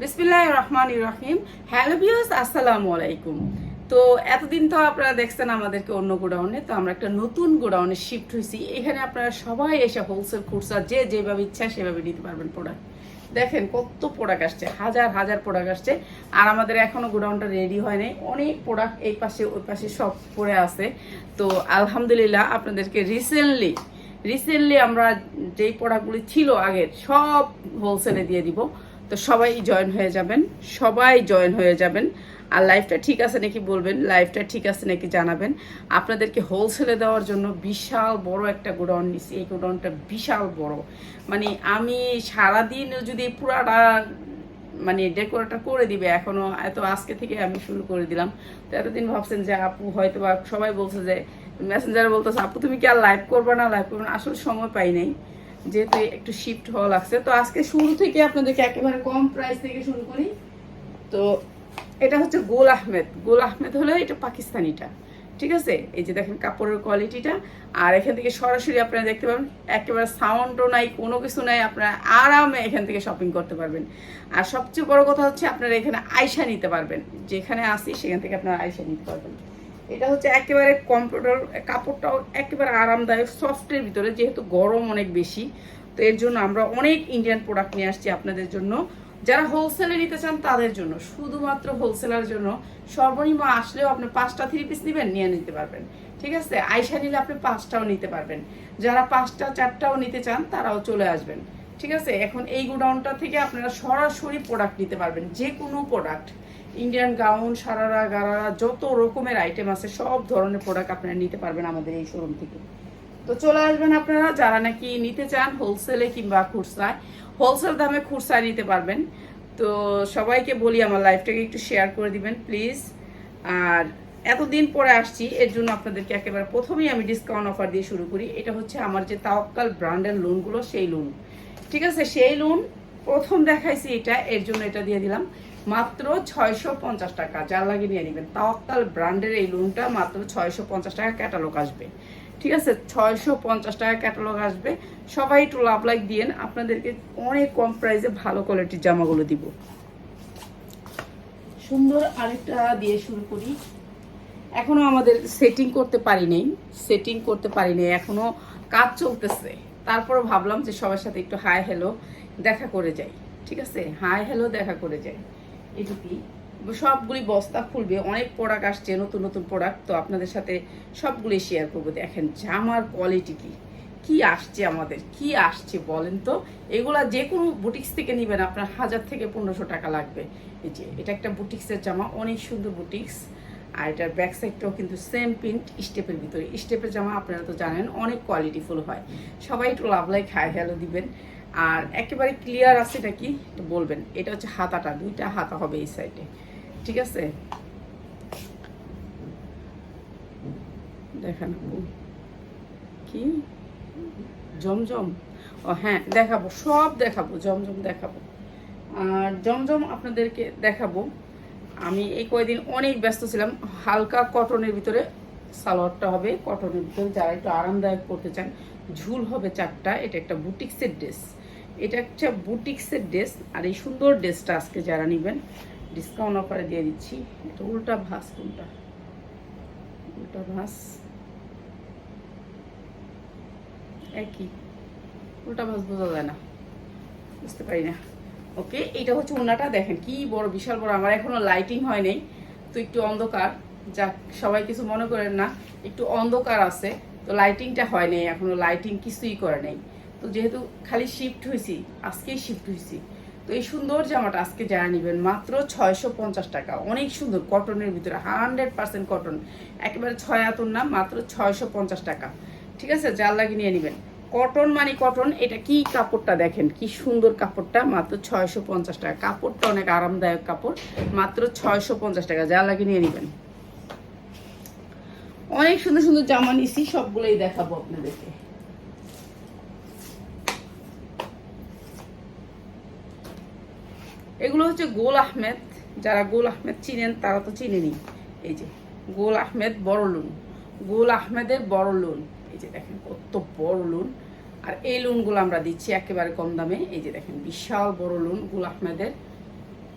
বিসমিল্লাহ রহমান রহিম hello views আসসালামু আলাইকুম। তো এতদিন তো আপনারা দেখছেন আমাদেরকে অন্য গোডাউনে, তো আমরা একটা নতুন গোডাউনে শিফট হয়েছি। এখানে আপনারা সবাই এসে হোলসেল খুচরা যে যেভাবে ইচ্ছা সেভাবে নিতে পারবেন প্রোডাক্ট দেখেন কত প্রোডাক্ট আসছে, হাজার হাজার প্রোডাক্ট আসছে। আর আমাদের এখনও গোডাউনটা রেডি হয় নাই। অনেক প্রোডাক্ট এই পাশে, ওই পাশে সব পড়ে আছে। তো আলহামদুলিল্লাহ আপনাদেরকে রিসেন্টলি রিসেন্টলি আমরা যেই প্রোডাক্টগুলি ছিল আগের, সব হোলসেলে দিয়ে দিব। তো সবাই জয়েন হয়ে যাবেন, সবাই জয়েন হয়ে যাবেন। আর লাইফটা ঠিক আছে নাকি বলবেন? লাইফটা ঠিক আছে নাকি জানাবেন? আপনাদেরকে হোলসেলে দেওয়ার জন্য বিশাল বড় একটা গোডাউন নিছি। এই গোডাউনটা বিশাল বড়। মানে আমি সারাদিন যদি পুরাটা মানে ডেকোরেটর করে দিবে, এখনও এত আজকে থেকে আমি শুরু করে দিলাম। তো এতদিন ভাবছেন যে আপু হয়তো বা সবাই বলছে যে মেসেঞ্জারে বলতেছে, আপু তুমি কি আর লাইভ করবে না? লাইভ করবে না? আসলে সময় পাই নাই। যেহেতু একটু শিফট হওয়া লাগছে। তো আজকে শুরু থেকে আপনাদেরকে একেবারে কম প্রাইস থেকে শুরু করি। তো এটা হচ্ছে গোল আহমেদ। গোল আহমেদ হলো এটা পাকিস্তানিটা, ঠিক আছে? এই যে দেখেন কাপড়ের কোয়ালিটিটা আর এখান থেকে সরাসরি আপনারা দেখতে পাবেন, একেবারে সাউন্ডও নাই, কোনো কিছু নাই, আপনারা আরামে এখান থেকে শপিং করতে পারবেন। আর সবচেয়ে বড় কথা হচ্ছে, আপনারা এখানে আয়সা নিতে পারবেন। যেখানে আসি সেখান থেকে আপনারা আয়সা নিতে পারবেন। এটা হচ্ছে একেবারে কম্পিউটার কাপড়টাও একেবারে আরামদায়ক সফটের ভিতরে, যেহেতু গরম অনেক বেশি, তো এর জন্য আমরা অনেক ইন্ডিয়ান প্রোডাক্ট নিয়ে আসছি আপনাদের জন্য। যারা হোলসেলে নিতে চান, তাদের জন্য, শুধুমাত্র হোলসেলার জন্য, সর্বনিম্ন আসলেও আপনি পাঁচটা থ্রি পিস নেবেন, নিয়ে নিতে পারবেন। ঠিক আছে? আয়সা নিলে আপনি পাঁচটাও নিতে পারবেন। যারা পাঁচটা, চারটাও নিতে চান, তারাও চলে আসবেন। ঠিক আছে? এখন এই গোডাউনটা থেকে আপনারা সরাসরি প্রোডাক্ট নিতে পারবেন যে কোনো product Indian gown sharara gharara যত রকমের আইটেম আছে, সব ধরনের প্রোডাক্ট আপনারা নিতে পারবেন আমাদের এই শোরুম থেকে। তো চলে আসবেন আপনারা, যারা নাকি নিতে চান হোলসেলে কিংবা খুচরায় হোলসেল দামে খুচরায় নিতে পারবেন। তো সবাইকে বলি, আমার লাইফটাকে একটু শেয়ার করে দিবেন প্লিজ আর এতদিন পরে আসছি, এর জন্য আপনাদেরকে একেবারে প্রথমেই আমি ডিসকাউন্ট অফার দিয়ে শুরু করি। এটা হচ্ছে আমার যে তাওয়াক্কাল ব্র্যান্ডের লোনগুলো সেই লোন ঠিক আছে, সেই লোন প্রথম দেখাইছি এটা, এর জন্য এটা দিয়ে দিলাম। মাত্র ছয়শো পঞ্চাশ টাকা। যার লাগে নিয়ে নেবেন। তাওয়াক্কাল ব্র্যান্ডের এই লোনটা মাত্র ছয়শো পঞ্চাশ টাকা ক্যাটালগ আসবে। ঠিক আছে? ছয়শো পঞ্চাশ টাকা ক্যাটালগ আসবে। সবাই একটু লাভ লাইক দিয়েন। আপনাদেরকে অনেক কম প্রাইসে ভালো কোয়ালিটির জামাগুলো দিব। সুন্দর আরেকটা দিয়ে শুরু করি। এখনও আমাদের সেটিং করতে পারি নাই সেটিং করতে পারি নাই এখনও কাজ চলতেছে। তারপরে ভাবলাম যে সবার সাথে একটু হাই হ্যালো দেখা করে যাই। ঠিক আছে? হাই হ্যালো দেখা করে যাই। এটুকুই সবগুলি বস্তা খুলবে, অনেক প্রোডাক্ট আসছে, নতুন নতুন প্রোডাক্ট তো আপনাদের সাথে সবগুলি শেয়ার করব। দেখেন, জামার কোয়ালিটি কি? কি আসছে আমাদের? কি আসছে বলেন তো? এগুলা যে কোনো বুটিক্স থেকে নেবেন, আপনার হাজার থেকে পনেরোশো টাকা লাগবে। এই যে, এটা একটা বুটিক্সের জামা, অনেক সুন্দর বুটিক্স আর এটার ব্যাক সাইডটাও কিন্তু সেম প্রিন্ট স্টেপের ভিতরে। স্টেপের জামা আপনারা তো জানেন, অনেক কোয়ালিটিফুল হয়। সবাই একটু লাভ লাইক হাই হ্যালো দিবেন। আর একেবারে ক্লিয়ার আছে নাকি একটু বলবেন, এটা হচ্ছে হাতাটা, দুইটা হাতা হবে এই সাইডে ঠিক আছে? দেখান। কি? জমজম, ও হ্যাঁ দেখাবো, সব দেখাবো, জমজম দেখাবো। আর জমজম আপনাদেরকে দেখাবো, আমি এই কয়েকদিন অনেক ব্যস্ত ছিলাম, হালকা কটনের ভিতরে সালোয়ারটা হবে কটনের ভিতরে যারা একটু আরামদায়ক করতে চান, ঝুল হবে চারটা, এটা একটা বুটিক্সের ড্রেস এটা একটা বুটিক্সের ড্রেস আর এই সুন্দর ড্রেসটা আজকে যারা নেবেন ডিসকাউন্ট অফারে দিয়ে দিচ্ছি। এটা উল্টা ভাস কোনটা? উল্টা ভাস একই। উল্টা ভাস বোঝা যায় না। বুঝতে পারি না। ওকে এটা হচ্ছে ওনাটা। দেখেন কি বড়, বিশাল বড়। আমার এখনও লাইটিং হয় নাই, তো একটু অন্ধকার। যাক, সবাই কিছু মনে করেন না। একটু অন্ধকার আছে, তো লাইটিংটা হয় নাই এখনও। লাইটিং কিছুই করে নেই। তো যেহেতু খালি শিফট হয়েছি আজকেই শিফট হয়েছি তো এই সুন্দর জামাটা আজকে যারা নেবেন, মাত্র ছয়শো পঞ্চাশ টাকা। অনেক সুন্দর কটনের ভিতরে হান্ড্রেড পার্সেন্ট কটন একেবারে ছয় আতর না, মাত্র ছয়শো পঞ্চাশ টাকা। ঠিক আছে? যার লাগে নিয়ে নেবেন। কটন মানে কটন এটা কি কাপড়টা দেখেন? কি সুন্দর কাপড়টা, মাত্র ছয়শো পঞ্চাশ টাকা। কাপড়টা অনেক আরামদায়ক কাপড়, মাত্র ছয়শো পঞ্চাশ টাকা। যা লাগে নিয়ে নেবেন। অনেক সুন্দর সুন্দর জামা নিছি, সবগুলোই দেখাবো আপনাদেরকে। এগুলো হচ্ছে গোল আহমেদ। যারা গোল আহমেদ চিনেন, তারা তো চিনেনি। এই যে, গোল আহমেদ বড় লুন। গোল আহমেদের বড় লুন। এই যে দেখেন, কত বড় লুন। আর এই লোনগুলো আমরা দিচ্ছি একেবারে কম দামে। এই যে দেখেন, বিশাল বড় লোন গুল আহমেদের।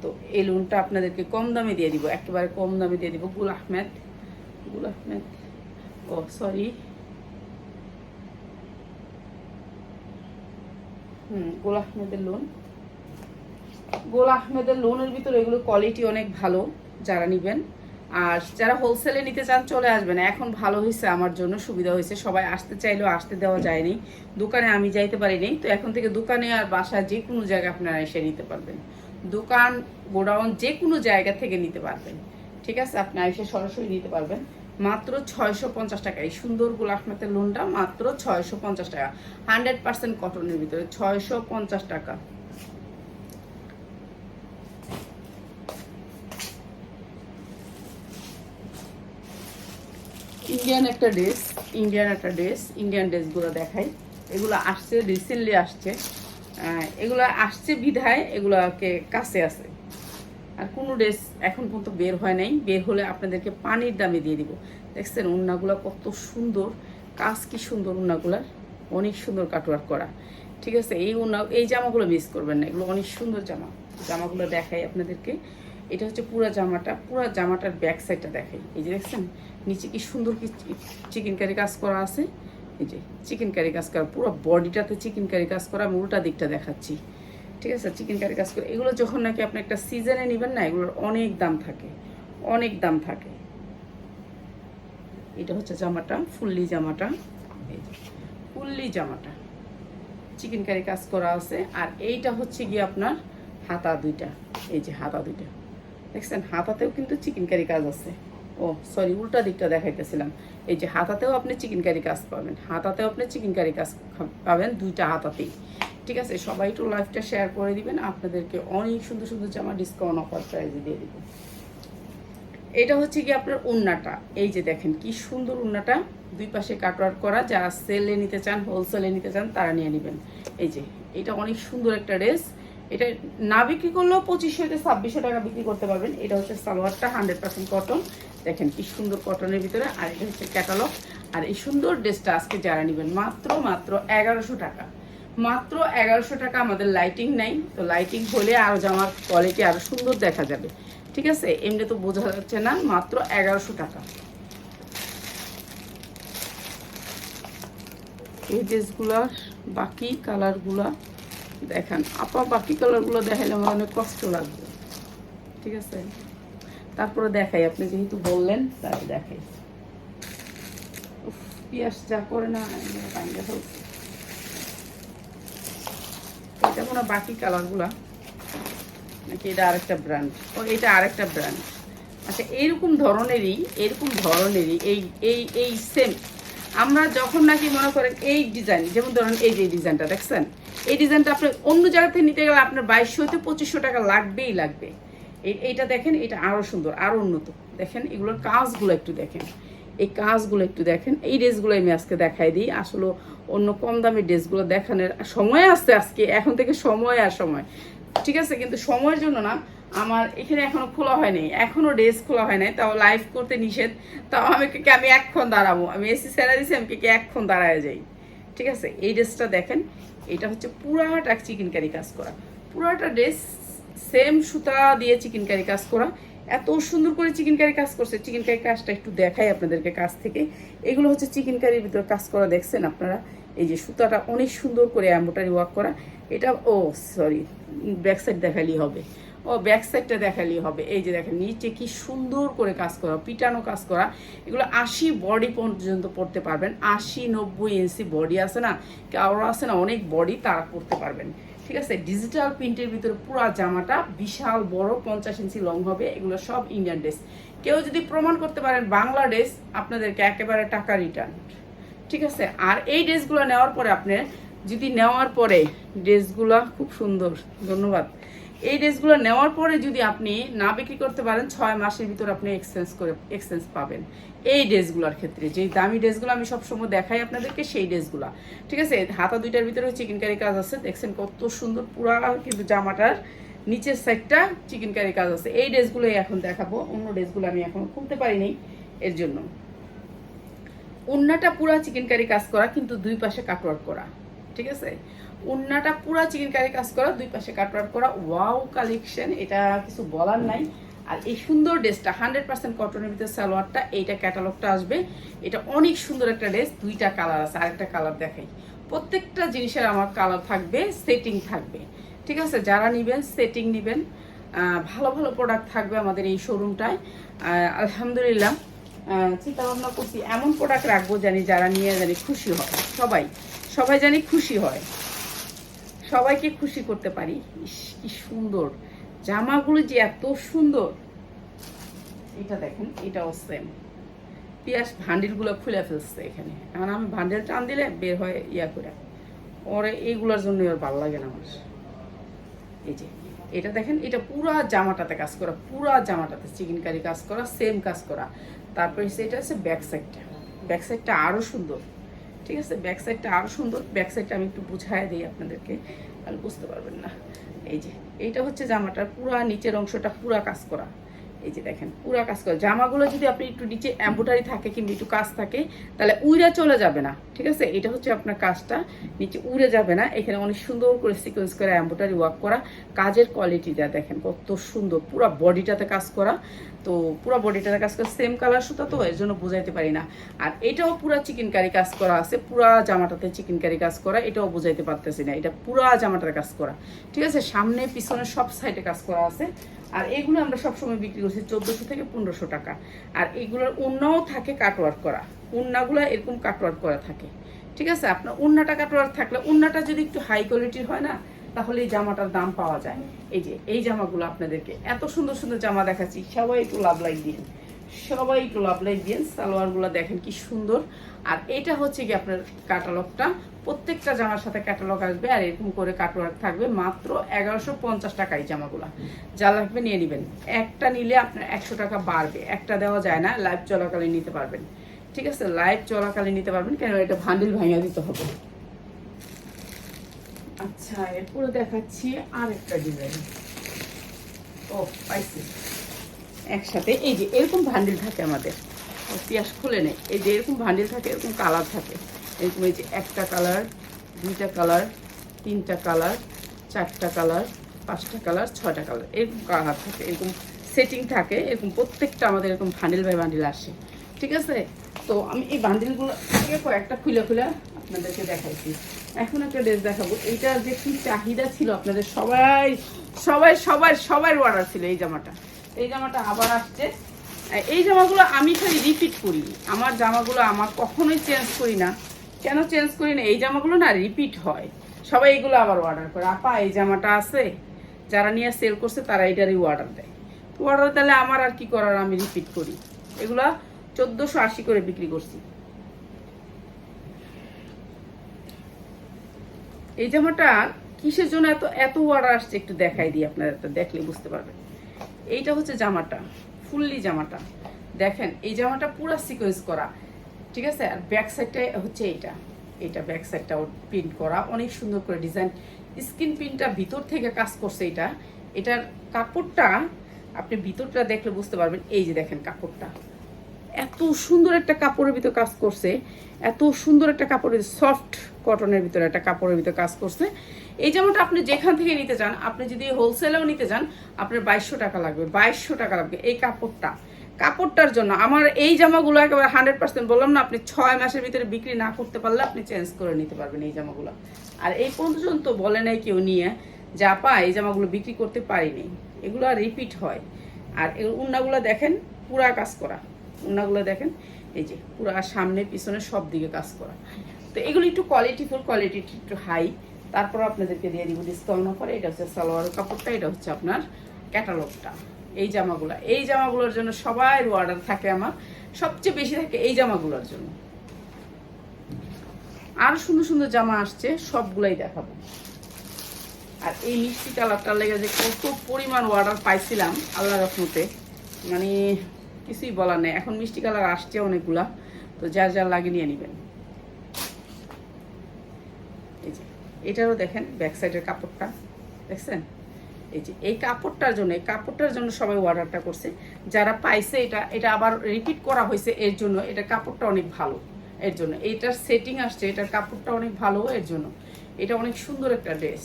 তো এই লোনটা আপনাদেরকে কম দামে দিয়ে দিব, একেবারে কম দামে দিয়ে দিব গুল আহমেদ। গুল আহমেদ, ও, সরি। হুম, গোল আহমেদের লোন। গোল আহমেদের লোনের ভিতরে এগুলো কোয়ালিটি অনেক ভালো, যারা নিবেন। আর যারা হোলসেলে নিতে চান, চলে আসবেন। এখন ভালো হয়েছে, আমার জন্য সুবিধা হয়েছে। সবাই আসতে চাইলেও আসতে দেওয়া যায়নি। দোকানে আমি যাইতে পারিনি। তো এখন থেকে দোকানে আর বাসা যে কোনো জায়গায় আপনারা এসে নিতে পারবেন। দোকান, গোডাউন যে কোনো জায়গা থেকে নিতে পারবেন। ঠিক আছে? আপনি এসে সরাসরি নিতে পারবেন। মাত্র ছয়শো পঞ্চাশ টাকা। এই সুন্দর গোল আহমেদের লোনটা মাত্র ছয়শো পঞ্চাশ টাকা। হান্ড্রেড পার্সেন্ট কটনের ভিতরে। ছয়শো পঞ্চাশ টাকা। ইন্ডিয়ান একটা ড্রেস ইন্ডিয়ান একটা ড্রেস ইন্ডিয়ান ড্রেসগুলো দেখাই। এগুলো আসছে রিসেন্টলি আসছে। এগুলো আসছে বিধায় এগুলোকে কাছে আছে। আর কোনো ড্রেস এখন পর্যন্ত বের হয় নাই। বের হলে আপনাদেরকে পানির দামে দিয়ে দিব। দেখছেন উন্নাগুলো কত সুন্দর। কাজ কি সুন্দর উন্নাগুলার। অনেক সুন্দর কাটওয়ার্ক করা। ঠিক আছে, এই উন্না, এই জামাগুলো মিস করবেন না। এগুলো অনেক সুন্দর জামা। জামাগুলো দেখাই আপনাদেরকে। এটা হচ্ছে পুরা জামাটা। পুরা জামাটার ব্যাক সাইডটা দেখাই। এই যে দেখছেন নিচে কি সুন্দর চিকেন কারি কাজ করা আছে? এই যে চিকেন কারি কাজ করা, পুরো বডিটাতে চিকেন কারি কাজ করা, আমি উল্টা দিকটা দেখাচ্ছি। ঠিক আছে? চিকেন কারি কাজ করে, এগুলো যখন নাকি আপনি একটা সিজনে নেবেন না, এগুলোর অনেক দাম থাকে, অনেক দাম থাকে। এটা হচ্ছে জামাটা, ফুল্লি জামাটা। ফুল্লি জামাটা। চিকেন কারি কাজ করা আছে, আর এইটা হচ্ছে গিয়ে আপনার হাতা দুইটা। এই যে হাতা দুইটা। দেখছেন? হাতাতেও কিন্তু চিকেন কারি কাজ আছে। ও সরি উল্টা দিকটা দেখাইতেছিলাম। এই যে হাতাতেও আপনি চিকেন কারি কাজ পাবেন, হাতাতেও আপনি চিকেন কারি কাজ পাবেন দুইটা হাতাতেই। ঠিক আছে, সবাই একটু লাইভটা শেয়ার করে দিবেন, আপনাদেরকে অনেক সুন্দর সুন্দর জামা ডিসকাউন্ট অফার প্রাইজে দিয়ে দিব। এটা হচ্ছে কি আপনার উন্নাটা। এই যে দেখেন, কি সুন্দর উন্নাটা। দুই পাশে কাটওয়ার্ক করা, যারা সেলে নিতে চান হোলসেলে নিতে চান, তারা নিয়ে নেবেন। এই যে, এটা অনেক সুন্দর একটা ড্রেস এটা না বিক্রি করলেও পঁচিশশো থেকে ছাব্বিশশো টাকা বিক্রি করতে পারবেন। এটা হচ্ছে সালোয়ারটা হান্ড্রেড পার্সেন্ট কটন দেখেন কি সুন্দর কটনের ভিতরে। আর এটা হচ্ছে ক্যাটালগ আর এই সুন্দর ড্রেসটা আজকে যারা নেবেন, মাত্র মাত্র এগারোশো টাকা। মাত্র এগারোশো টাকা আমাদের লাইটিং নাই। তো লাইটিং হলে আরও জামার কোয়ালিটি আরও সুন্দর দেখা যাবে। ঠিক আছে? এমনি তো বোঝা যাচ্ছে না, মাত্র এগারোশো টাকা। এই ড্রেসগুলার বাকি কালারগুলা দেখেন, আপা বাকি কালারগুলো দেখাইলে আমার অনেক কষ্ট লাগবে। ঠিক আছে? তারপরে দেখাই, আপনি যেহেতু বললেন তাই দেখাই। আমরা যখন নাকি মনে করেন এই ডিজাইন যেমন ধরেন এই যে ডিজাইনটা দেখছেন? এই ডিজাইনটা আপনি অন্য জায়গা থেকে নিতে গেলে আপনার বাইশশো থেকে পঁচিশশো টাকা লাগবেই লাগবে। এই, এইটা দেখেন, এটা আরও সুন্দর আরও উন্নত। দেখেন, এগুলোর কাজগুলো একটু দেখেন। এই কাজগুলো একটু দেখেন, এই ড্রেসগুলো আমি আজকে দেখাই দিই। আসলে অন্য কম দামি ড্রেসগুলো দেখানোর সময় আসছে আজকে, এখন থেকে সময় আর সময়। ঠিক আছে, কিন্তু সময়ের জন্য না, আমার এখানে এখনও খোলা হয়নি এখনও ড্রেস খোলা হয় নাই, তাও লাইভ করতে নিষেধ। তাও আমি কে আমি এক্ষণ দাঁড়াবো, আমি এসি স্যারা দিছি, আমি কে, এক্ষণ দাঁড়ায় যাই। ঠিক আছে, এই ড্রেসটা দেখেন এটা হচ্ছে পুরাটা চিকেন কারি কাজ করা। পুরাটা ড্রেস সেম সুতা দিয়ে চিকেন কারি কাজ করা। এত সুন্দর করে চিকেন কারি কাজ করছে। চিকেন কারি কাজটা একটু দেখাই আপনাদেরকে কাছ থেকে। এগুলো হচ্ছে চিকেন কারির ভিতরে কাজ করা, দেখছেন আপনারা? এই যে সুতাটা অনেক সুন্দর করে অ্যাম্বোটারি ওয়ার্ক করা। এটা, ও সরি ব্যাকসাইড দেখালেই হবে। ও ব্যাক সাইডটা দেখালেই হবে। এই যে দেখেন, নিচে কি সুন্দর করে কাজ করা, পিটানো কাজ করা। এগুলো আশি বডি পর্যন্ত পড়তে পারবেন। আশি নব্বই ইঞ্চি বডি আছে না? কারও আছে না, অনেক বডি তারা পড়তে পারবেন। ঠিক আছে? ডিজিটাল প্রিন্টের ভিতরে পুরো জামাটা বিশাল বড়, পঞ্চাশ ইঞ্চি লং হবে। এগুলো সব ইন্ডিয়ান ড্রেস কেউ যদি প্রমাণ করতে পারেন, বাংলা ড্রেস আপনাদেরকে একেবারে টাকা রিটার্ন ঠিক আছে? আর এই ড্রেসগুলো নেওয়ার পরে আপনি যদি নেওয়ার পরে ড্রেসগুলো খুব সুন্দর। ধন্যবাদ। এই ড্রেসগুলো নেওয়ার পরে যদি আপনি না বিক্রি করতে পারেন, ছয় মাসের ভিতর আপনি এক্সচেঞ্জ করে এক্সচেঞ্জ পাবেন। এই ড্রেসগুলোর ক্ষেত্রে, যে দামি ড্রেসগুলো আমি সবসময় দেখাই আপনাদেরকে, সেই ড্রেসগুলো। ঠিক আছে? হাতা দুইটার ভিতরে চিকেন কারি কাজ আছে। দেখছেন কত সুন্দর পুরা কিন্তু জামাটার নিচের সাইডটা চিকেন কারি কাজ আছে। এই ড্রেসগুলোই এখন দেখাবো। অন্য ড্রেসগুলো আমি এখন খুলতে পারিনি এর জন্য। উন্নাটা পুরা চিকেন কারি কাজ করা, কিন্তু দুই পাশে কাটওয়ার্ক করা। ঠিক আছে? উন্নাটা পুরা চিকেন কারি কাজ করা, দুই পাশে কাটওয়ার্ক করা। ওয়াও কালেকশন এটা কিছু বলার নাই। আর এই সুন্দর ড্রেসটা হান্ড্রেড পার্সেন্ট কটনের ভিতরে সালোয়ারটা, এইটা ক্যাটালগটা আসবে। এটা অনেক সুন্দর একটা ড্রেস, দুইটা কালার আছে, আরেকটা কালার দেখাই। প্রত্যেকটা জিনিসের আমার কালার থাকবে সেটিং থাকবে। ঠিক আছে? যারা নেবেন সেটিং নেবেন। ভালো ভালো প্রোডাক্ট থাকবে আমাদের এই শোরুমটায় আলহামদুলিল্লাহ। চিন্তা ভাবনা করছি, এমন প্রোডাক্ট রাখব জানি যারা নিয়ে জানি খুশি হয়। সবাই সবাই জানি খুশি হয়। সবাইকে খুশি করতে পারি। ইস, কি সুন্দর। জামাগুলো যে এত সুন্দর। এটা দেখেন এটাও সেম পিয়াস ভান্ডিলগুলো খুলে ফেলছে এখানে। এখন আমি ভান্ডিল টান দিলে বের হয় ইয়া করে। ওরে এইগুলোর জন্য ওর ভালো লাগে না আমার। এই যে এটা দেখেন এটা পুরা জামাটাতে কাজ করা পুরা জামাটাতে চিকেন কারি কাজ করা সেম কাজ করা। তারপরে সেটা হচ্ছে ব্যাক সাইডটা ব্যাক সাইডটা আরও সুন্দর। ঠিক আছে? ব্যাক সাইডটা আরও সুন্দর। ব্যাক সাইডটা আমি একটু বুঝাই দিই আপনাদেরকে। তাহলে বুঝতে পারবেন না। এই যে, এইটা হচ্ছে জামাটার পুরা নিচের অংশটা পুরা কাজ করা। এই যে দেখেন, পুরা কাজ করা। জামাগুলো যদি আপনি একটু নিচে এম্বোটারি থাকে কিংবা একটু কাজ থাকে, তাহলে উইরা চলে যাবে না। ঠিক আছে? এটা হচ্ছে আপনার কাজটা। নিচে উড়ে যাবে না। এখানে অনেক সুন্দর করে সিকোয়েন্স করে এম্বোটারি ওয়ার্ক করা। কাজের কোয়ালিটিটা দেখেন কত সুন্দর। পুরা বডিটাতে কাজ করা। তো পুরো বডিটাতে কাজ করা সেম কালার সুতা তো এর জন্য বোঝাইতে পারি না। আর এটাও পুরো চিকেন কারি কাজ করা আছে, পুরা জামাটাতে চিকেন কারি কাজ করা, এটাও বোঝাইতে পারতেছি না। এটা পুরা জামাটার কাজ করা। ঠিক আছে, সামনে, পিছনে সব সাইডে কাজ করা আছে। আর এগুলো আমরা সবসময় বিক্রি করছি চোদ্দোশো থেকে পনেরোশো টাকা। আর এগুলোর উন্নাও থাকে কাটওয়ার্ক করা। উন্নাগুলো এরকম কাটওয়ার্ক করা থাকে। ঠিক আছে, আপনার উন্নাটা কাটওয়ার্ক থাকলে উন্নাটা যদি একটু হাই কোয়ালিটির হয় না তাহলে এই জামাটার দাম পাওয়া যায়। এই যে, এই জামাগুলো আপনাদেরকে এত সুন্দর সুন্দর জামা দেখাচ্ছি। সবাই একটু লাভ লাইক দিন সবাই একটু লাভ লাইক দিন সালোয়ারগুলো দেখেন কি সুন্দর। আর এটা হচ্ছে কি আপনার ক্যাটালগটা। প্রত্যেকটা জামার সাথে ক্যাটালগ আসবে আর এরকম করে কাটওয়ার্ক থাকবে মাত্র এগারোশো পঞ্চাশ টাকা এই জামাগুলো। যা লাগবে নিয়ে নেবেন। একটা নিলে আপনার একশো টাকা বাড়বে। একটা দেওয়া যায় না। লাইভ চলাকালীন নিতে পারবেন। ঠিক আছে? লাইভ চলাকালীন নিতে পারবেন। কেন এটা ভান্ডিল ভাঙিয়ে দিতে হবে। আচ্ছা এরপরে দেখাচ্ছি আর একটা ডিজাইন ও পাইছি। একসাথে এই যে এরকম ভান্ডিল থাকে আমাদের। ও, পিয়াস খুলে নেই এই যে এরকম ভান্ডিল থাকে এরকম কালার থাকে। এরকম এই যে একটা কালার দুইটা কালার তিনটা কালার চারটা কালার পাঁচটা কালার ছয়টা কালার এরকম কালার থাকে এরকম সেটিং থাকে এরকম প্রত্যেকটা আমাদের এরকম ভান্ডিল বাই ভান্ডিল আসে। ঠিক আছে? তো আমি এই বান্ডিলগুলো কয়েকটা খুলে খুলে আপনাদেরকে দেখাইছি। এখন একটা ড্রেস দেখাবো। এইটার যে কি চাহিদা ছিল আপনাদের সবাই সবাই সবাই সবার অর্ডার ছিল এই জামাটা। এই জামাটা আবার আসছে। এই জামাগুলো আমি খালি রিপিট করি আমার জামাগুলো আমার কখনোই চেঞ্জ করি না। কেন চেঞ্জ করি না? এই জামাগুলো না রিপিট হয়। সবাই এগুলো আবার অর্ডার করে। আপা, এই জামাটা আছে? যারা নিয়ে সেল করছে, তারা এটারই অর্ডার দেয়। অর্ডার দিলে আমার আর কি করার? আমি রিপিট করি। এগুলা চোদ্দোশো আশি করে বিক্রি করছি। এই জামাটা কিসের জন্য এত এত অর্ডার আসছে একটু দেখাই দিই আপনারা তো দেখলে বুঝতে পারবেন। এইটা হচ্ছে জামাটা, ফুললি জামাটা। দেখেন, এই জামাটা পুরো সিকোয়েন্স করা, ঠিক আছে? আর ব্যাক সাইডটা হচ্ছে এইটা। এটা ব্যাক সাইডটা প্রিন্ট করা, অনেক সুন্দর করে ডিজাইন স্কিন প্রিন্টটা ভিতর থেকে কাজ করছে এটা। এটার কাপড়টা, আপনি ভিতরটা দেখলে বুঝতে পারবেন, এই যে দেখেন কাপড়টা। এত সুন্দর একটা কাপড়ের ভিতর কাজ করছে, এত সুন্দর একটা কাপড়ের সফট কটনের ভিতরে একটা কাপড়ের ভিতর কাজ করছে। এই জামাটা আপনি যেখান থেকে নিতে চান, আপনি যদি হোলসেলেও নিতে চান, আপনার বাইশশো টাকা লাগবে, বাইশশো টাকা লাগবে এই কাপড়টা। কাপড়টার জন্য আমার এই জামাগুলো একেবারে হান্ড্রেড পার্সেন্ট বললাম না, আপনি ছয় মাসের ভিতরে বিক্রি না করতে পারলে আপনি চেঞ্জ করে নিতে পারবেন এই জামাগুলো। আর এই পর্যন্ত বলে নাই কেউ নিয়ে যে, আপা, এই জামাগুলো বিক্রি করতে পারিনি। এগুলো রিপিট হয়। আর এই উন্নাগুলো দেখেন, পুরা কাজ করা। উন্নাগুলো দেখেন, এই যে পুরা সামনে পিছনে সব দিকে কাজ করা। তো এগুলো একটু কোয়ালিটি কোয়ালিটিফুল কোয়ালিটি একটু হাই তারপর আপনাদেরকে দিয়ে দিব ডিসকাউন্ট অফারে এটা হচ্ছে সালোয়ার কাপড়টা, এটা হচ্ছে আপনার ক্যাটালগটা এই জামাগুলো, এই জামাগুলোর জন্য সবাই অর্ডার থাকে আমার। সবচেয়ে বেশি থাকে এই জামাগুলোর জন্য। আরও সুন্দর সুন্দর জামা আসছে, সবগুলাই দেখাবো। আর এই মিষ্টি কালারটার লেগে যে কত পরিমাণ অর্ডার পাইছিলাম আল্লাহ রহমতে। মানে কিছুই বলার নেই। এখন মিষ্টি কালার আসছে অনেকগুলা, তো যার যার লাগে নিয়ে নেবেন। এই যে, এটারও দেখেন ব্যাক সাইডের কাপড়টা, দেখছেন? এই যে, এই কাপড়টার জন্য, এই কাপড়টার জন্য সবাই অর্ডারটা করছে। যারা পাইছে এটা এটা আবার রিপিট করা হয়েছে এর জন্য, এটা কাপড়টা অনেক ভালো এর জন্য। এইটার সেটিং আসছে, এটার কাপড়টা অনেক ভালো এর জন্য। এটা অনেক সুন্দর একটা ড্রেস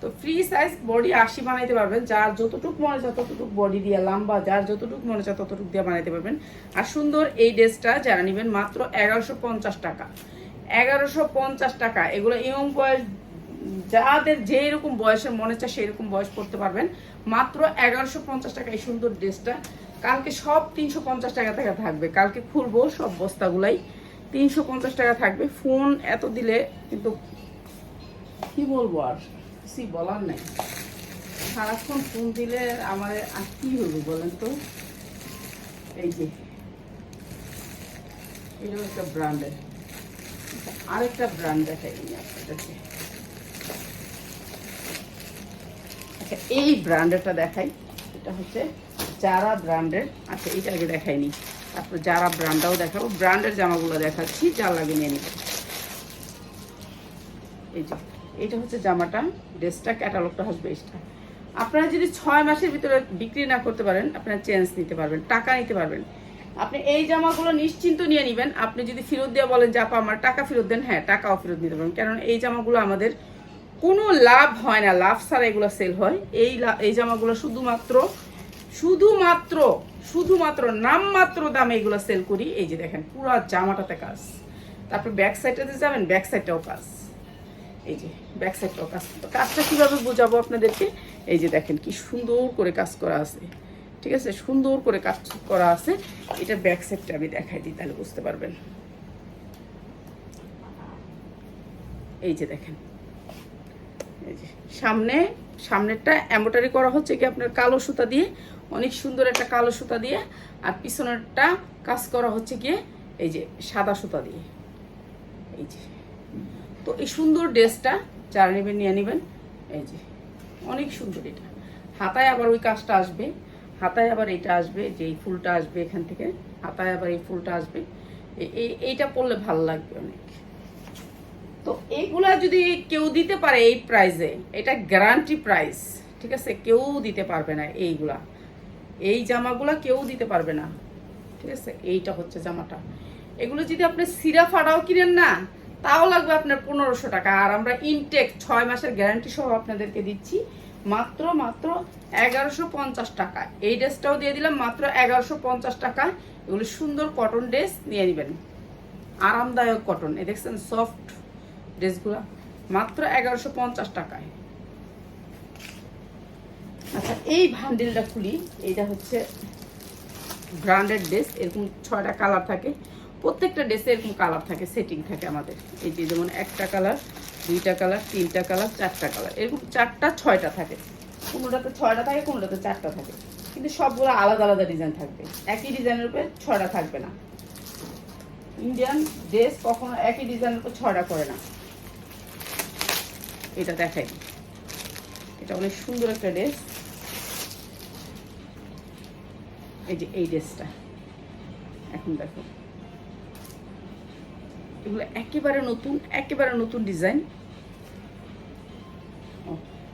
তো ফ্রি সাইজ বডি আশি বানাইতে পারবেন, যার যতটুক মনে চায় ততটুক বডি দিয়ে, লম্বা, যার যতটুক মনে চায় ততটুক দিয়ে বানাইতে পারবেন। আর সুন্দর এই ড্রেসটা যারা নেবেন মাত্র এগারোশো পঞ্চাশ টাকা। এগারোশো পঞ্চাশ টাকা, এগুলো ইয়ং বয়স, যাদের যে এরকম বয়সের মনে চায় সেই রকম বয়স করতে পারবেন। মাত্র এগারোশো পঞ্চাশ টাকা এই সুন্দর ড্রেসটা। কালকে সব তিনশো পঞ্চাশ টাকা থেকে থাকবে। কালকে খুলবো সব বস্তাগুলাই। তিনশো পঞ্চাশ টাকা থাকবে। ফোন এত দিলে কিন্তু কি বলব আর? কিছু বলার নাই। সারাক্ষণ ফোন দিলে আমার আর কি হলো বলেন তো? এই যে এরকম একটা ব্র্যান্ডের আরেকটা ব্র্যান্ড দেখাই আপনাদেরকে। আচ্ছা এই ব্র্যান্ডেরটা দেখাই। এটা হচ্ছে যারা ব্র্যান্ডের আচ্ছা এটা আগে দেখাইনি তারপর যারা ব্র্যান্ডটাও দেখাবো। ব্র্যান্ডের জামাগুলো দেখাচ্ছি যা লাগে নিয়ে নিতে। এই যে এটা হচ্ছে জামাটা। ড্রেসটা ক্যাটালগটা আসবে এটা আপনারা যদি ছয় মাসের ভিতরে বিক্রি না করতে পারেন, আপনারা চেঞ্জ নিতে পারবেন, টাকা নিতে পারবেন। আপনি এই জামাগুলো নিশ্চিন্ত নিয়ে নেবেন। আপনি যদি ফেরত দিয়ে বলেন যে, আপা, আমার টাকা ফেরত দেন। হ্যাঁ টাকাও ফেরত নিতে পারবেন। কারণ এই জামাগুলো আমাদের কোনো লাভ হয় না। লাভ ছাড়া এগুলো সেল হয়। এই এই জামাগুলো শুধুমাত্র শুধুমাত্র শুধুমাত্র নামমাত্র দামে এগুলো সেল করি। এই যে দেখেন, পুরো জামাটাতে কাজ। তারপর ব্যাক সাইডটাতে যাবেন ব্যাক সাইডটাও কাজ। এই যে ব্যাক সাইডটাও কাজ তো কাজটা কীভাবে বোঝাবো আপনাদেরকে? এই যে দেখেন কি সুন্দর করে কাজ করা আছে। ঠিক আছে? সুন্দর করে কাজ করা আছে। এটা ব্যাক সাইডটা আমি দেখাই দিই, তাহলে বুঝতে পারবেন। এই যে দেখেন। এই যে সামনে, সামনেরটা এম্বোটারি করা হচ্ছে কি আপনার কালো সুতা দিয়ে? অনেক সুন্দর একটা কালো সুতা দিয়ে। আর পিছনেরটা কাজ করা হচ্ছে গিয়ে এই যে সাদা সুতা দিয়ে। এই যে তো এই সুন্দর ড্রেসটা যারা নেবেন, নিয়ে নেবেন। এই যে, অনেক সুন্দর এটা। হাতায় আবার ওই কাজটা আসবে। হাতায় আবার এটা আসবে, যে এই ফুলটা আসবে এখান থেকে। হাতায় আবার এই ফুলটা আসবে। এই এইটা পরলে ভালো লাগবে অনেক। তো এইগুলা যদি কেউ দিতে পারে এই প্রাইজে এটা গ্যারান্টি প্রাইস ঠিক আছে? কেউ দিতে পারবে না এইগুলা। এই জামাগুলা কেউ দিতে পারবে না। ঠিক আছে? এইটা হচ্ছে জামাটা। এগুলো যদি আপনি সিরা ফাড়াও কিনেন না তাও লাগবে আপনার পনেরোশো টাকা। আর আমরা ইনটেক ছয় মাসের গ্যারান্টি সহ আপনাদেরকে দিচ্ছি মাত্র মাত্র এগারোশো পঞ্চাশ টাকা। এই ড্রেসটাও দিয়ে দিলাম মাত্র এগারোশো পঞ্চাশ টাকা। এগুলো সুন্দর কটন ড্রেস নিয়ে নেবেন। আরামদায়ক কটন এ দেখছেন সফট ড্রেসগুলো মাত্র এগারোশো পঞ্চাশ টাকায়। আচ্ছা এই ভান্ডিলটা খুলি। এইটা হচ্ছে ব্র্যান্ডেড ড্রেস এরকম ছয়টা কালার থাকে। প্রত্যেকটা ড্রেসে এরকম কালার থাকে সেটিং থাকে আমাদের। এই যে যেমন একটা কালার দুইটা কালার তিনটা কালার চারটা কালার এরকম চারটা, ছয়টা থাকে। কোনোটাতে ছয়টা থাকে কোনোটাতে চারটা থাকে। কিন্তু সবগুলো আলাদা আলাদা ডিজাইন থাকবে। একই ডিজাইনের উপরে ছয়টা থাকবে না। ইন্ডিয়ান ড্রেস কখনো একই ডিজাইনের উপর ছয়টা করে না। এটা দেখাই। এটা অনেক সুন্দর একটা ড্রেস এই যে এই ড্রেসটা এখন দেখো। এগুলো একেবারে নতুন একেবারে নতুন ডিজাইন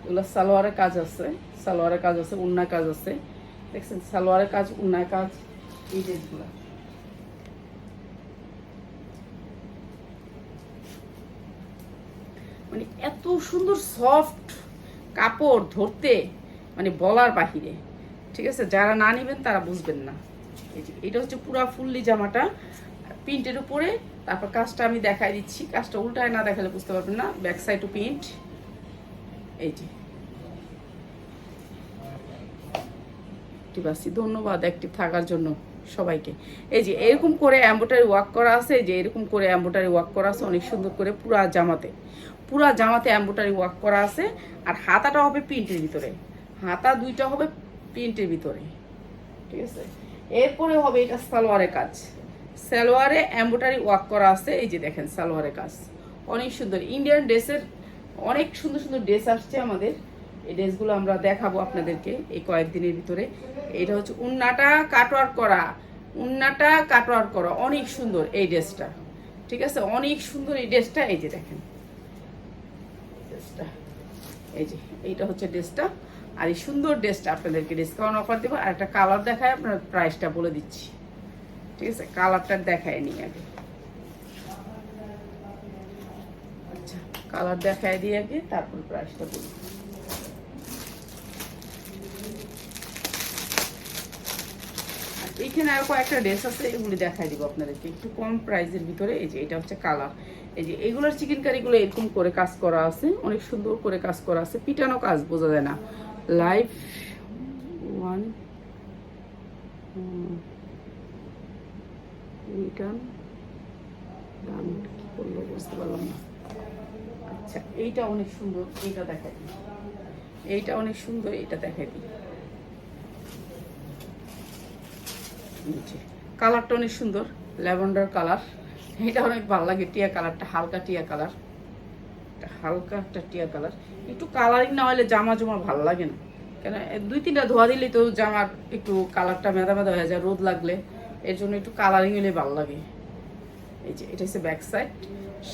এগুলো সালোয়ারের কাজ আছে, সালোয়ারের কাজ আছে উন্না কাজ আছে। দেখছেন, সালোয়ারের কাজ উন্নায় কাজ, এই ড্রেসগুলো মানে এত সুন্দর সফট কাপড় ধরতে মানে বলার বাহিরে। ঠিক আছে, যারা না নেবেন তারা বুঝবেন না। এটা হচ্ছে পুরা ফুললি জামাটা। প্রিন্টের উপরে, তারপর কাজটা আমি দেখাই দিচ্ছি। কাজটা উল্টায় না দেখালে বুঝতে পারবেন না। ব্যাক সাইডও প্রিন্ট এই যে। অ্যাক্টিভ ধন্যবাদ অ্যাক্টিভ থাকার জন্য সবাইকে। এই যে, এরকম করে অ্যাম্বোটারি ওয়ার্ক করা আছে। যে, এরকম করে অ্যাম্বোটারি ওয়ার্ক করা আছে। অনেক সুন্দর করে পুরা জামাতে। পুরা জামাতে অ্যাম্বোটারি ওয়ার্ক করা আছে। আর হাতাটা হবে প্রিন্টের ভিতরে। হাতা দুইটা হবে প্রিন্টের ভিতরে। ঠিক আছে? এরপরে হবে এটা সালোয়ারের কাজ। সালোয়ারে এম্বোটারি ওয়ার্ক করা আছে। এই যে দেখেন সালোয়ারের কাজ। অনেক সুন্দর। ইন্ডিয়ান ড্রেসের অনেক সুন্দর সুন্দর ড্রেস আসছে আমাদের। এই ড্রেসগুলো আমরা দেখাবো আপনাদেরকে এই কয়েকদিনের ভিতরে। এটা হচ্ছে উন্নাটা কাটওয়ার্ক করা। উন্নাটা কাটওয়ার্ক করা। অনেক সুন্দর এই ড্রেসটা। ঠিক আছে? অনেক সুন্দর এই ড্রেসটা। এই যে দেখেন। ড্রেসটা। এই যে, এইটা হচ্ছে ড্রেসটা। আর এই সুন্দর ড্রেসটা আপনাদেরকে ডিসকাউন্ট অফার দেবো। আর একটা কালার দেখায়, আপনার প্রাইসটা বলে দিচ্ছি। ঠিক আছে কালারটা দেখায় নি আগে। আচ্ছা কালার দেখায় দিয়ে আগে, তারপর প্রাইসটা বলি। আর এইখানে আর কয়েকটা ড্রেস আছে, এগুলি দেখাই দিব আপনাদেরকে, একটু কম প্রাইসের ভিতরে। এই যে, এটা হচ্ছে কালার এই যে, এগুলোর চিকেন কারিগুলো এরকম করে কাজ করা আছে, অনেক সুন্দর করে কাজ করা আছে। পিটানো কাজ বোঝা যায় না। লাইফ ওয়ান রিটার্ন ডান কি করল বুঝতে পারলাম না। আচ্ছা এইটা অনেক সুন্দর, এইটা দেখাই এইটা অনেক সুন্দর, এইটা দেখাই দিই। কালারটা অনেক সুন্দর, ল্যাভেন্ডার কালার। এটা অনেক ভালো লাগে টিয়া কালারটা, হালকা টিয়া কালার। হালকা একটা টিয়া কালার। একটু কালারিং না হলে জামা জমা ভালো লাগে না। কেন, দুই তিনটা ধোয়া দিলেই তো জামার একটু কালারটা মেদা মেদা হয়ে যায়, রোদ লাগলে। এর জন্য একটু কালারিং হলে ভালো লাগে। এই যে, এটা হচ্ছে ব্যাক সাইড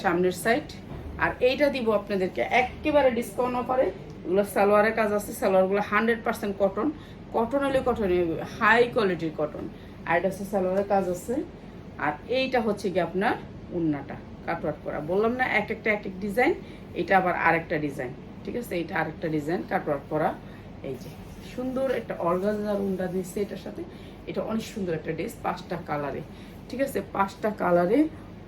সামনের সাইড আর এইটা দিব আপনাদেরকে একেবারে ডিসকাউন্ট অফারে এগুলো সালোয়ারের কাজ আছে, সালোয়ারগুলো হান্ড্রেড পার্সেন্ট কটন কটন হলে কটন হাই কোয়ালিটির কটন আর এটা হচ্ছে সালোয়ারের কাজ আছে। আর এইটা হচ্ছে কি আপনার উন্নাটা কাটওয়ার্ক করা। বললাম না, এক একটা এক এক ডিজাইন এটা আবার আরেকটা ডিজাইন ঠিক আছে? এটা আরেকটা ডিজাইন কাটওয়ার্ক করা। এই যে, সুন্দর একটা অর্গানজার উন্ডা দিচ্ছে এটার সাথে। এটা অনেক সুন্দর একটা ড্রেস, পাঁচটা কালারে ঠিক আছে? পাঁচটা কালারে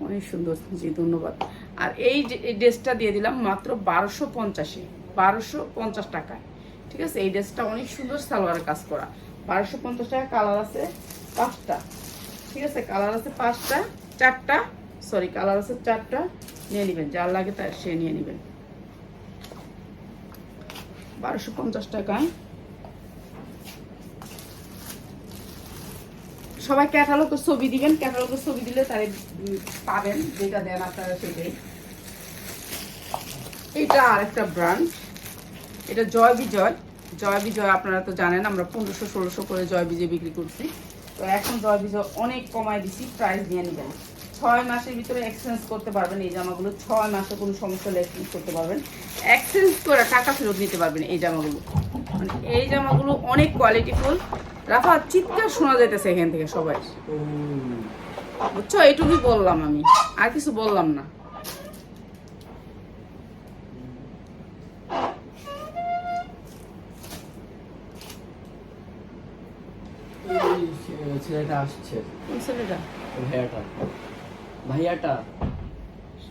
অনেক সুন্দর, জি, ধন্যবাদ। আর এই এই ড্রেসটা দিয়ে দিলাম মাত্র বারোশো পঞ্চাশে, বারোশো পঞ্চাশ টাকায়। ঠিক আছে? এই ড্রেসটা অনেক সুন্দর সালোয়ারের কাজ করা। বারোশো পঞ্চাশ টাকা কালার আছে পাঁচটা। ঠিক আছে? কালার আছে পাঁচটা, চারটা সরি কালার আছে চারটা, নিয়ে নেবেন। যার লাগে তার, সে নিয়ে নেবেন। বারোশো পঞ্চাশ টাকায় সবাই ক্যাটালগের ছবি দিবেন, ক্যাটালগের ছবি দিলে তাই পাবেন, যেটা দেন আপনারা সেটাই। এটা আরেকটা ব্র্যান্ড এটা জয় বিজয়। জয় বিজয় আপনারা তো জানেন, আমরা পনেরোশো, ষোলোশো করে জয় বিজয় বিক্রি করছি। তো এখন জয় বিজয় অনেক কমায় দিছি প্রাইস নিয়ে নেবেন। ছয় মাসের ভিতরে এক্সচেঞ্জ করতে পারবেন, এই জামাগুলো ছয় মাসে কোনো সমস্যা হলে এক্সচেঞ্জ করতে পারবেন। এক্সচেঞ্জ করে টাকা ফেরত নিতে পারবেন এই জামাগুলো। মানে এই জামাগুলো অনেক কোয়ালিটিফুল রাফা চিৎকার শোনা যাইতেছে এখান থেকে সবাই। বুঝছ? এইটুকুই বললাম আমি। আর কিছু বললাম না। ছেলেটা আসছে। ছেলেটা? ভাইয়াটা। ভাইয়াটা?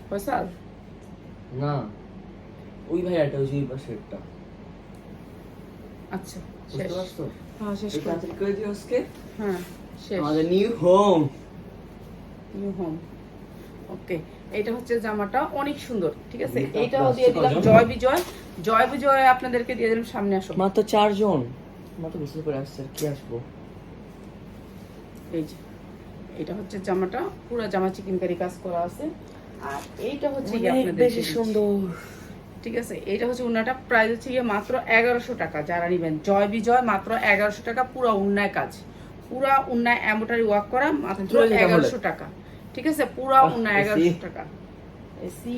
ফয়সাল? না। ওই ভাইয়াটা ওই পাশেরটা। আচ্ছা বুঝতে পারছ? শেষ করে। দিও আজকে। হ্যাঁ শেষ। আমাদের new home new home okay এটা হচ্ছে জামাটা অনেক সুন্দর ঠিক আছে? এটা দিয়ে দিলাম জয় বিজয়। জয় বিজয় আপনাদেরকে দিয়ে দিলাম সামনে আসো। মাত্র চারজন। মাত্র গোসল করে আসছে কি আসব? এই যে এটা হচ্ছে জামাটা পুরো জামা চিকেন কারি কাজ করা আছে। আর এইটা হচ্ছে আপনাদের বেশি সুন্দর। ঠিক আছে? এটা হচ্ছে উন্নাটা প্রাইস হচ্ছে গিয়ে মাত্র এগারোশো টাকা। যারা নিবেন জয় বিজয় মাত্র এগারোশো টাকা পুরো উন্নায় কাজ। পুরা উন্নায় এম্বোটারি ওয়ার্ক করা মাত্র। এগারোশো টাকা। ঠিক আছে? পুরা উন্নায় এগারোশো টাকা। এসি?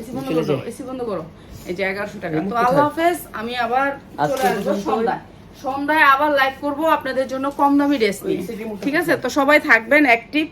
এসি বন্ধ করো এসি বন্ধ করো। এই যে এগারোশো টাকা। তো আল্লাহ হাফেজ আমি আবার চলে আসব সন্ধ্যায়। সন্ধ্যায় আবার লাইভ করব আপনাদের জন্য কম দামি ড্রেস নিয়ে। ঠিক আছে? তো সবাই থাকবেন অ্যাক্টিভ